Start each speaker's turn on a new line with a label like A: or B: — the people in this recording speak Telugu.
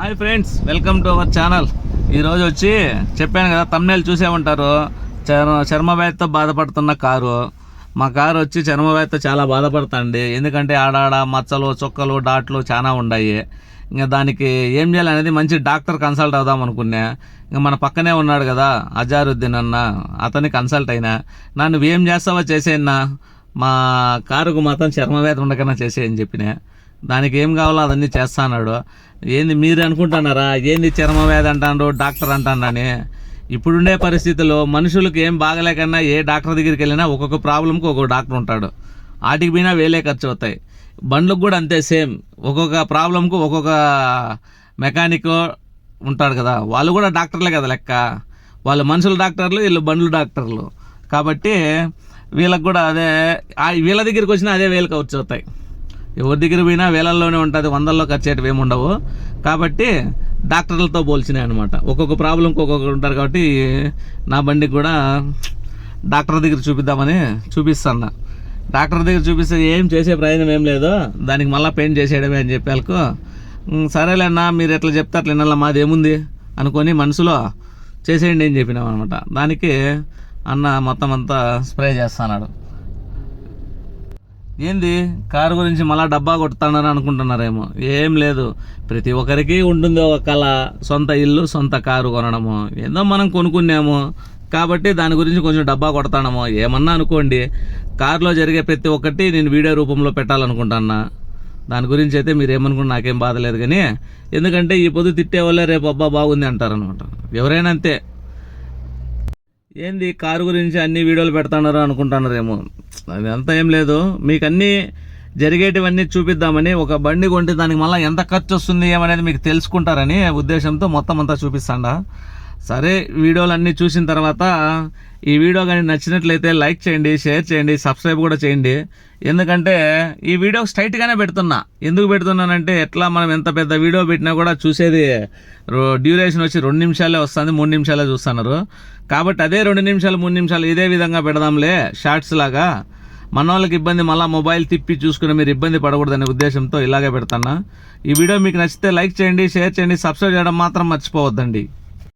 A: Hi friends welcome to our channel. ఈరోజు వచ్చి చెప్పాను కదా తమ్నేలు చూసే ఉంటారు చర్మ చర్మవ్యాధితో బాధపడుతున్న కారు. మా కారు వచ్చి చర్మవ్యాధితో చాలా బాధపడుతుంది. ఎందుకంటే ఆడాడ మచ్చలు చుక్కలు డాట్లు చాలా ఉన్నాయి ఇంకా దానికి ఏం చేయాలనేది మంచి డాక్టర్ కన్సల్ట్ అవుదాం అనుకున్నా. ఇంకా మన పక్కనే ఉన్నాడు కదా అజారుద్దీన్ అన్న. అతని కన్సల్ట్ అయినా. నా నువ్వేం చేస్తావో చేసేయన్నా మా కారుకు మాత్రం చర్మవ్యాధి ఉండకన్నా చేసేయని చెప్పినా. దానికి ఏం కావాలో అదన్నీ చేస్తా అన్నాడు ఏంది మీరు అనుకుంటున్నారా? ఏంది చర్మ వ్యాధి అంటాడు డాక్టర్ అంటాడని? ఇప్పుడుండే పరిస్థితుల్లో మనుషులకు ఏం బాగలేకన్నా ఏ డాక్టర్ దగ్గరికి వెళ్ళినా ఒక్కొక్క ప్రాబ్లంకి ఒక్కొక్క డాక్టర్ ఉంటాడు. వాటికి పోయినా వేలే ఖర్చు అవుతాయి బండ్లకు కూడా అంతే సేమ్. ఒక్కొక్క ప్రాబ్లంకు ఒక్కొక్క మెకానిక్ ఉంటాడు కదా. వాళ్ళు కూడా డాక్టర్లే కదా లెక్క. వాళ్ళు మనుషుల డాక్టర్లు వీళ్ళు బండ్లు డాక్టర్లు. కాబట్టి వీళ్ళకి కూడా అదే వీళ్ళ దగ్గరికి వచ్చినా అదే వేలు ఖర్చు అవుతాయి ఎవరి దగ్గర పోయినా వేలల్లోనే ఉంటుంది వందల్లో ఖర్చేటివి ఏమి ఉండవు. కాబట్టి డాక్టర్లతో పోల్చినాయి అనమాట ఒక్కొక్క ప్రాబ్లంకి ఒక్కొక్కరు ఉంటారు కాబట్టి నా బండికి కూడా డాక్టర్ దగ్గర చూపిద్దామని చూపిస్తాను డాక్టర్ దగ్గర చూపిస్తే ఏం చేసే ప్రయోజనం ఏం లేదు దానికి మళ్ళీ పెయింట్ చేసేయడమే అని చెప్పాలకు సరేలేనా మీరు ఎట్లా చెప్తే అట్లా వినాలా మాది ఏముంది? అనుకొని మనసులో చేసేయండి అని చెప్పినాం అనమాట దానికి అన్న మొత్తం అంతా స్ప్రే చేస్తున్నాడు. ఏంది? కారు గురించి మళ్ళీ డబ్బా కొడతానని అనుకుంటున్నారేమో. ఏం లేదు. ప్రతి ఒక్కరికి ఉంటుంది ఒక కళ. సొంత ఇల్లు సొంత కారు కొనడము. ఏదో మనం కొనుక్కున్నాము. కాబట్టి దాని గురించి కొంచెం డబ్బా కొడతానమో. ఏమన్నా అనుకోండి. కారులో జరిగే ప్రతి ఒక్కటి నేను వీడియో రూపంలో పెట్టాలనుకుంటున్నా. దాని గురించి అయితే మీరు ఏమనుకున్నా నాకేం బాధ లేదు కానీ ఎందుకంటే ఈ పొద్దు తిట్టే వాళ్ళే రేపు అబ్బా బాగుంది అంటారనమాట. ఎవరైనా అంతే. ఏంది కారు గురించి అన్ని వీడియోలు పెడుతున్నారు అనుకుంటున్నారేమో అది అంత ఏం లేదు. మీకు అన్నీ జరిగేటివన్నీ చూపిద్దామని ఒక బండి కొంటే దానికి మళ్ళీ ఎంత ఖర్చు వస్తుంది ఏమనేది మీకు తెలుసుకుంటారని ఉద్దేశంతో మొత్తం అంతా చూపిస్తాండా. సరే వీడియోలు అన్నీ చూసిన తర్వాత ఈ వీడియో కానీ నచ్చినట్లయితే లైక్ చేయండి షేర్ చేయండి సబ్స్క్రైబ్ కూడా చేయండి. ఎందుకంటే ఈ వీడియో స్ట్రైట్గానే పెడుతున్నా. ఎందుకు పెడుతున్నానంటే ఎట్లా మనం ఎంత పెద్ద వీడియో పెట్టినా కూడా చూసేది రో- డ్యూరేషన్ వచ్చి రెండు నిమిషాలే వస్తుంది మూడు నిమిషాలే చూస్తున్నారు. కాబట్టి అదే రెండు నిమిషాలు మూడు నిమిషాలు ఇదే విధంగా పెడదాంలే షార్ట్స్ లాగా. మన వాళ్ళకి ఇబ్బంది మళ్ళీ మొబైల్ తిప్పి చూసుకుని మీరు ఇబ్బంది పడకూడదనే ఉద్దేశంతో ఇలాగే పెడతాను ఈ వీడియో మీకు నచ్చితే లైక్ చేయండి షేర్ చేయండి సబ్స్క్రైబ్ చేయడం మాత్రం మర్చిపోవద్దండి.